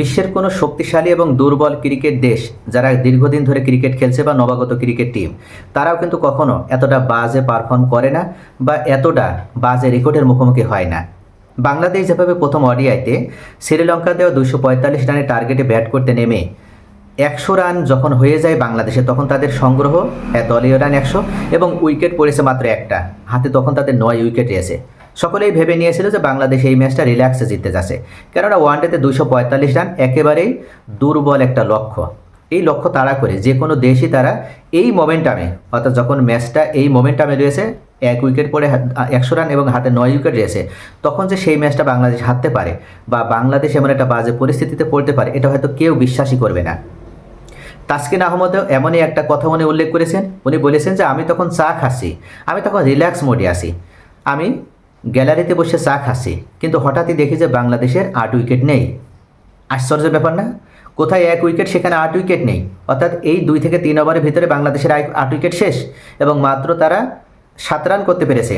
বিশ্বের কোনো শক্তিশালী এবং দুর্বল ক্রিকেট দেশ যারা দীর্ঘদিন ধরে ক্রিকেট খেলছে বা নবাগত ক্রিকেট টিম তারাও কিন্তু কখনো এতটা বাজে পারফর্ম করে না বা এতটা বাজে রেকর্ডের মুখোমুখি হয় না। বাংলাদেশ যেভাবে প্রথম ওডিআইতে শ্রীলঙ্কা দেওয়া দুশো পঁয়তাল্লিশ রানের টার্গেটে ব্যাট করতে নেমে একশো রান যখন হয়ে যায় বাংলাদেশে তখন তাদের সংগ্রহ হ্যাঁ, দলীয় রান একশো এবং উইকেট পড়েছে মাত্র একটা। হাতে তখন তাদের নয় উইকেট এসে সকলেই ভেবে নিয়েছিল যে বাংলাদেশ এই ম্যাচটা রিল্যাক্সে জিততে যাচ্ছে। কেননা ওয়ানডেতে দুশো পঁয়তাল্লিশ রান একেবারেই দুর্বল একটা লক্ষ্য। এই লক্ষ্য তাড়া করে যে কোনো দেশই তারা এই মোমেন্টামে অর্থাৎ যখন ম্যাচটা এই মোমেন্টামে রয়েছে, এক উইকেট পড়ে একশো রান এবং হাতে নয় উইকেট রয়েছে, তখন যে সেই ম্যাচটা বাংলাদেশ হারতে পারে বা বাংলাদেশ এমন একটা বাজে পরিস্থিতিতে পড়তে পারে, এটা হয়তো কেউ বিশ্বাসই করবে না। তাসকিন আহমদও এমনই একটা কথা উনি উল্লেখ করেছেন। উনি বলেছেন যে, আমি তখন চা খাচ্ছি, আমি তখন রিল্যাক্স মোডে আছি। আমি গ্যালারিতে বসে চা খাচ্ছি, কিন্তু হঠাৎই দেখি যে বাংলাদেশের আট উইকেট নেই। আশ্চর্যের ব্যাপার না? কোথায় এক উইকেট, সেখানে আট উইকেট নেই। অর্থাৎ এই দুই থেকে তিন ওভারের ভিতরে বাংলাদেশের আট উইকেট শেষ, এবং মাত্র তারা সাত রান করতে পেরেছে।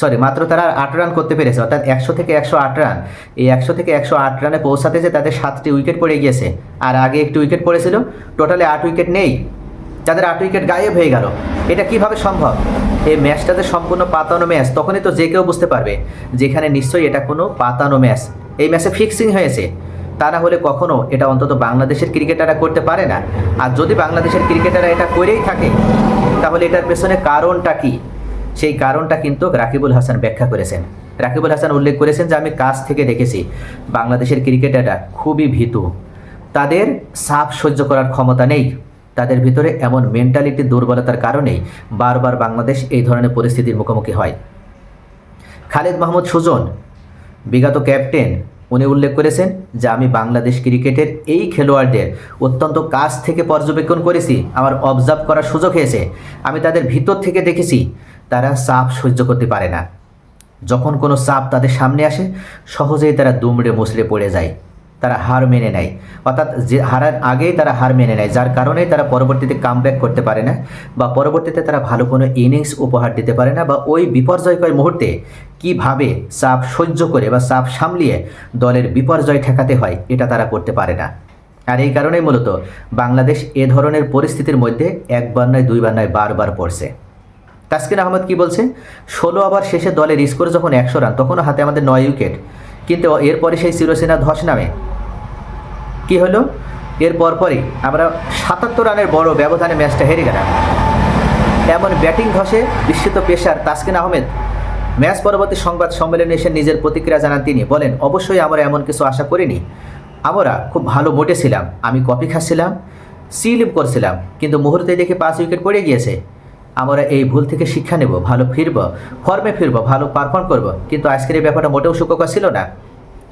সরি, মাত্র তারা আট রান করতে পেরেছে, অর্থাৎ একশো থেকে একশো আট রান। এই একশো থেকে একশো আট রানে পৌঁছাতে যে তাদের সাতটি উইকেট পড়ে গিয়েছে, আর আগে একটি উইকেট পড়েছিল, টোটালে আট উইকেট নেই। যাদের আট উইকেট গায়েব হয়ে গেল। এটা কীভাবে সম্ভব? এই ম্যাচটাতে সম্পূর্ণ পাতানো ম্যাচ, তখনই তো যে কেউ বুঝতে পারবে যেখানে নিশ্চয়ই এটা কোনো পাতানো ম্যাচ। এই ম্যাচে ফিক্সিং হয়েছে। তা না হলে কখনো এটা অন্তত বাংলাদেশের ক্রিকেটাররা করতে পারে না। আর যদি বাংলাদেশের ক্রিকেটাররা এটা করেই থাকে, তাহলে এটার পেছনে কারণটা কি? সেই কারণটা কিন্তু রাকিবুল হাসান ব্যাখ্যা করেছেন। রাকিবুল হাসান উল্লেখ করেছেন যে, আমি কাছ থেকে দেখেছি, বাংলাদেশের ক্রিকেটাররা খুবই ভীতু। তাদের সাপ সহ্য করার ক্ষমতা নেই। তাদের ভিতরে এমন মেন্টালিটির দুর্বলতার কারণেই বারবার বাংলাদেশ এই ধরনের পরিস্থিতির মুখোমুখি হয়। খালেদ মাহমুদ সুজন, বিগত ক্যাপ্টেন, উনি উল্লেখ করেছেন যে, আমি বাংলাদেশ ক্রিকেটের এই খেলোয়াড়দের অত্যন্ত কাছ থেকে পর্যবেক্ষণ করেছি, আমার অবজার্ভ করার সুযোগ হয়েছে। আমি তাদের ভিতর থেকে দেখেছি, তারা চাপ সহ্য করতে পারে না। যখন কোনো চাপ তাদের সামনে আসে, সহজেই তারা দুমড়ে মুচড়ে পড়ে যায়। তারা হার মেনে নেয়। অর্থাৎ যে হারার আগেই তারা হার মেনে নেয়, যার কারণে তারা পরবর্তীতে কামব্যাক করতে পারে না বা পরবর্তীতে তারা ভালো কোনো ইনিংস উপহার দিতে পারে না বা ওই বিপর্যয়কর মুহূর্তে কীভাবে চাপ সহ্য করে বা চাপ সামলিয়ে দলের বিপর্যয় ঠেকাতে হয়, এটা তারা করতে পারে না। আর এই কারণেই মূলত বাংলাদেশ এ ধরনের পরিস্থিতির মধ্যে একবার নয়, দুইবার নয়, বারবার পড়ছে। তাসকিন আহমদ কি বলছে? ষোলো ওভার শেষে দলের স্কোর যখন একশো রান, তখনও হাতে আমাদের নয় উইকেট। কিন্তু এরপরে সেই চিরসেনা ধস নামে। কি হলো? এর পরপরই আমরা সাতাত্তর রানের বড় ব্যবধানে ম্যাচটা হেরে গেলাম। এমন ব্যাটিং ধসে বিস্মিত পেশার তাসকিন আহমেদ ম্যাচ পরবর্তী সংবাদ সম্মেলনে এসে নিজের প্রতিক্রিয়া জানান তিনি। বলেন, অবশ্যই আমরা এমন কিছু আশা করিনি। আমরা খুব ভালো মোটে ছিলাম। আমি কপি খাচ্ছিলাম সিলিপ করছিলাম, কিন্তু মুহূর্তে দেখে পাঁচ উইকেট পড়ে গিয়েছে। আমরা এই ভুল থেকে শিক্ষা নেব, ভালো ফিরব, ফর্মে ফিরব, ভালো পারফর্ম করব। কিন্তু আজকের এই ব্যাপারটা মোটেও সুখকর ছিল না।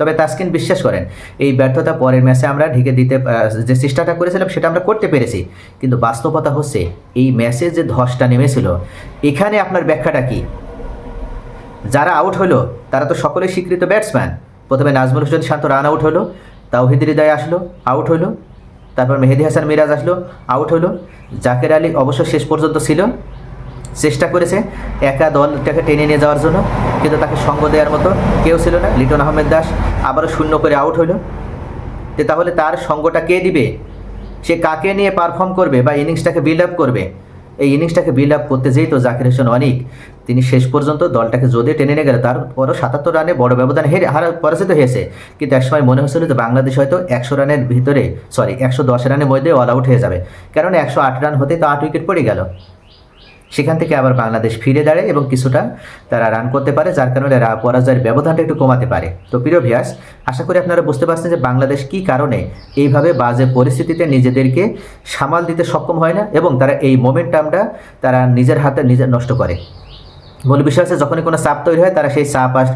তবে তাসকিন বিশ্বাস করেন, এই ব্যর্থতা পরের ম্যাচে আমরা ঢেকে দিতে যে চেষ্টাটা করেছিলাম সেটা আমরা করতে পেরেছি। কিন্তু বাস্তবতা হচ্ছে, এই ম্যাচে যে ধসটা নেমেছিল, এখানে আপনার ব্যাখ্যাটা কি? যারা আউট হলো, তারা তো সকলেই স্বীকৃত ব্যাটসম্যান প্রথমে নাজমুল হোসেন শান্ত রান আউট হলো তাওহিদ হৃদয় আসলো আউট হলো। তারপর মেহেদি হাসান মিরাজ আসলো আউট হলো। জাকের আলী অবশ্য শেষ পর্যন্ত ছিল। চেষ্টা করেছে একা দলটাকে টেনে নিয়ে যাওয়ার জন্য, কিন্তু তাকে সঙ্গ দেওয়ার মতো কেউ ছিল না। লিটন আহমেদ দাস আবারও শূন্য করে আউট হলো। তো তাহলে তার সঙ্গটা কে দিবে? সে কাকে নিয়ে পারফর্ম করবে বা ইনিংসটাকে বিল্ড আপ করবে? এই ইনিংসটাকে বিল্ড আপ করতে যেই তো জাকির হোসেন অনেক, তিনি শেষ পর্যন্ত দলটাকে যদি টেনে নিয়ে গেল। তারপরও সাতাত্তর রানে বড় ব্যবধান হেরে হারা পরাজিত হয়েছে। কিন্তু একসময় মনে হচ্ছিল যে বাংলাদেশ হয়তো একশো রানের ভিতরে সরি একশো দশ রানের মধ্যে অল আউট হয়ে যাবে। কারণ একশো আট রান হতে তো আট উইকেট পড়ে গেল। সেখান থেকে আবার বাংলাদেশ ফিরে দাঁড়ায় এবং কিছুটা তারা রান করতে পারে, যার কারণে পরাজয়ের ব্যবধানটা একটু কমাতে পারে। তো প্রিয় ভিয়াস আশা করি আপনারা বুঝতে পারছেন যে বাংলাদেশ কি কারণে এইভাবে বাজে পরিস্থিতিতে নিজেদেরকে সামাল দিতে সক্ষম হয় না এবং তারা এই মোমেন্টামটা তারা নিজের হাতে নিজে নষ্ট করে। মূল বিষয় হচ্ছে যখনই কোনো চাপ তৈরি হয়, তারা সেই চাপ আর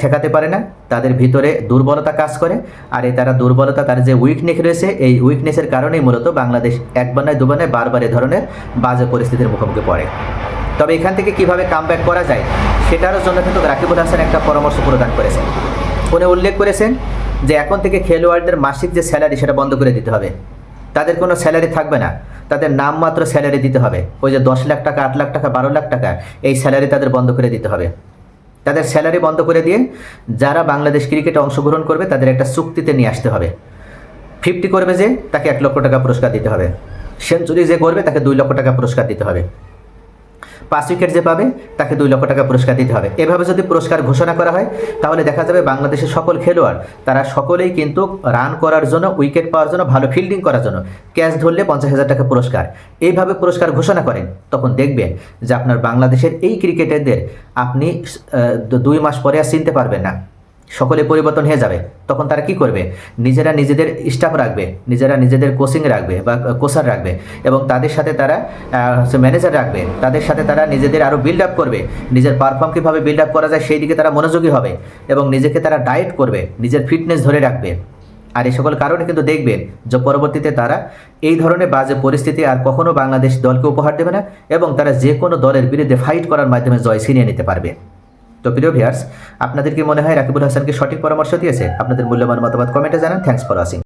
ঠেকাতে পারে না। তাদের ভিতরে দুর্বলতা কাজ করে। আর এই তারা দুর্বলতা, তার যে উইকনেস রয়েছে, এই উইকনেসের কারণেই মূলত বাংলাদেশ একবার নয় দুবার বারবার এ ধরনের বাজে পরিস্থিতির মুখোমুখি পড়ে। তবে এখান থেকে কীভাবে কামব্যাক করা যায়, সেটারও জন্য কিন্তু রাকিবুল হাসান একটা পরামর্শ প্রদান করেছেন। উনি উল্লেখ করেছেন যে এখন থেকে খেলোয়াড়দের মাসিক যে স্যালারি সেটা বন্ধ করে দিতে হবে। তাদের কোনো স্যালারি থাকবে না। তাদের নামমাত্র স্যালারি দিতে হবে। ওই যে দশ লাখ টাকা, আট লাখ টাকা, বারো লাখ টাকা, এই স্যালারি তাদের বন্ধ করে দিতে হবে। তাদের স্যালারি বন্ধ করে দিয়ে যারা বাংলাদেশ ক্রিকেটে অংশগ্রহণ করবে, তাদের একটা চুক্তিতে নিয়ে আসতে হবে। ফিফটি করবে যে, তাকে এক লক্ষ টাকা পুরস্কার দিতে হবে। সেঞ্চুরি যে করবে, তাকে দুই লক্ষ টাকা পুরস্কার দিতে হবে। পাঁচ উইকেট যে পাবে, তাকে দুই লক্ষ টাকা পুরস্কার দিতে হবে। এভাবে যদি পুরস্কার ঘোষণা করা হয়, তাহলে দেখা যাবে বাংলাদেশের সকল খেলোয়াড়, তারা সকলেই কিন্তু রান করার জন্য উইকেট পাওয়ার জন্য, ভালো ফিল্ডিং করার জন্য ক্যাচ ধরলে পঞ্চাশ হাজার টাকা পুরস্কার। এইভাবে পুরস্কার ঘোষণা করেন, তখন দেখবেন যে আপনার বাংলাদেশের এই ক্রিকেটারদের আপনি দুই মাস পরে আর চিনতে পারবেন না। সকলে পরিবর্তন হয়ে যাবে, তখন তারা কি করবে? নিজেরা নিজেদের স্টাফ রাখবে, নিজেরা নিজেদের কোচিং রাখবে বা কোচার রাখবে এবং তাদের সাথে তারা ম্যানেজার রাখবে। তাদের সাথে তারা নিজেদের আরও বিল্ড আপ করবে। নিজের পারফর্ম কীভাবে বিল্ড আপ করা যায় সেই দিকে তারা মনোযোগী হবে এবং নিজেকে তারা ডায়েট করবে, নিজের ফিটনেস ধরে রাখবে। আর এই সকল কারণে কিন্তু দেখবেন যে পরবর্তীতে তারা এই ধরনের বাজে পরিস্থিতি আর কখনো বাংলাদেশ দলকে উপহার দেবে না এবং তারা যে কোনো দলের বিরুদ্ধে ফাইট করার মাধ্যমে জয় ছিনিয়ে নিতে পারবে। তো প্রিয় ভিয়ার্স আপনাদের কি মনে হয় রাকিবুল হাসানকে সঠিক পরামর্শ দিয়েছে? আপনাদের মূল্যবান মতামত কমেন্টে জানান। Thanks for watching